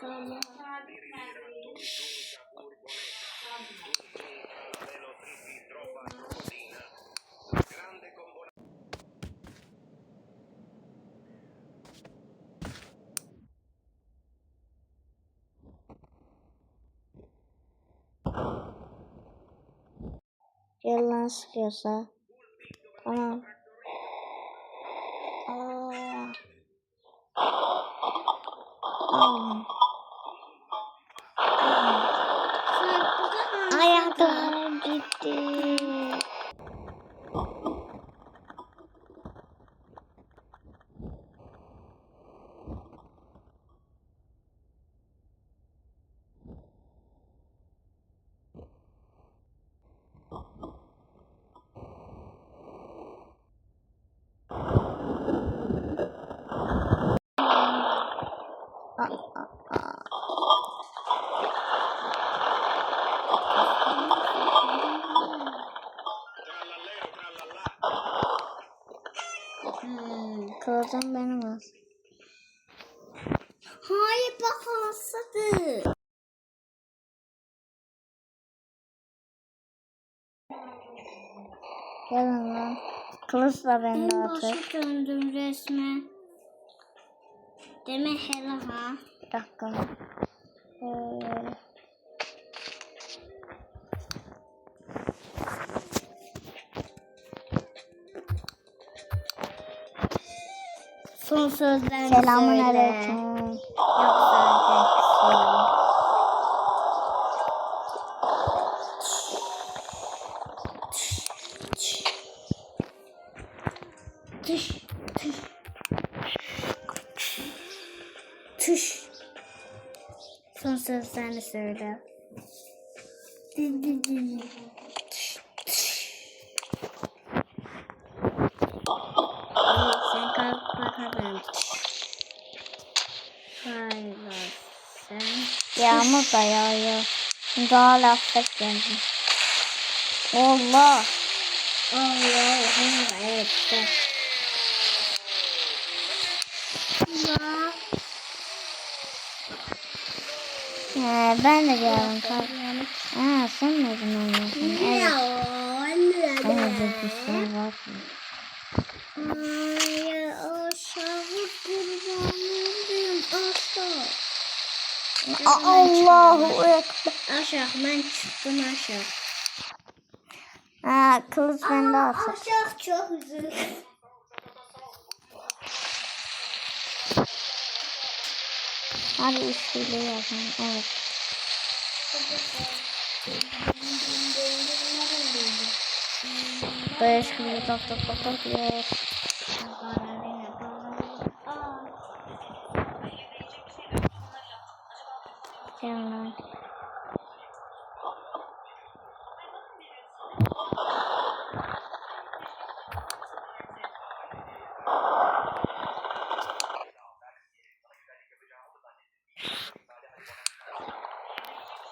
Tamam. Gel lan sıkıyorsa. Tamam. 啊啊啊！Kılıcım benim olsun. Hayır bak hastadı. Gelin lan. Kılıç da bende En artık. başa döndüm resmen. Deme hele ha. Bir dakika. Son sözlerini Selamun söyle. aleyküm. Yok söyleyeceksin. Tüş, tüş. Tüş. Son sözlerini söyle. Di, di, di. Tüş, tüş. İyi, sen kalk bakalım. Galiba sen Yağmur da yağıyor. Daha laflık geldim. Allah. Allah'ım etti. Ya. Ee, ben de geldim. kalk. Ha, sen miydin onu? Evet. Ben de bir şey var. Hayır aşağı kurbanım aşağı. Allahu Ekber. Aşağı ben çıktım aşağı. Ha, kılıç bende artık. Aşağı çok üzüldüm. Hadi üçlüyle yapalım. Evet. Beş kilo top top top top yes. canım.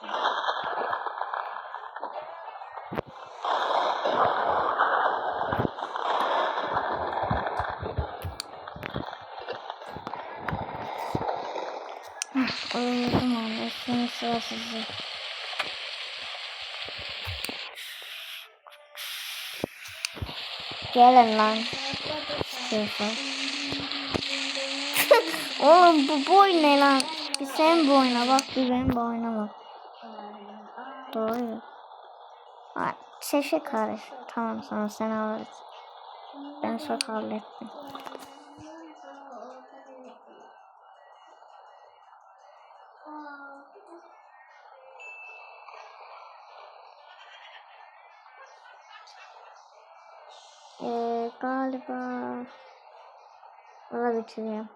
Thank you. Tamam. Oynadım onu. Şimdi sıra sizde. Gelin lan. Sıfır. Oğlum bu boy ne lan? Bir sen boyuna bak bir benim boyuna bak. Doğru. Ha, sesi karış. Tamam sana sen alırız. Ben çok hallettim. Ee, galiba olabilir.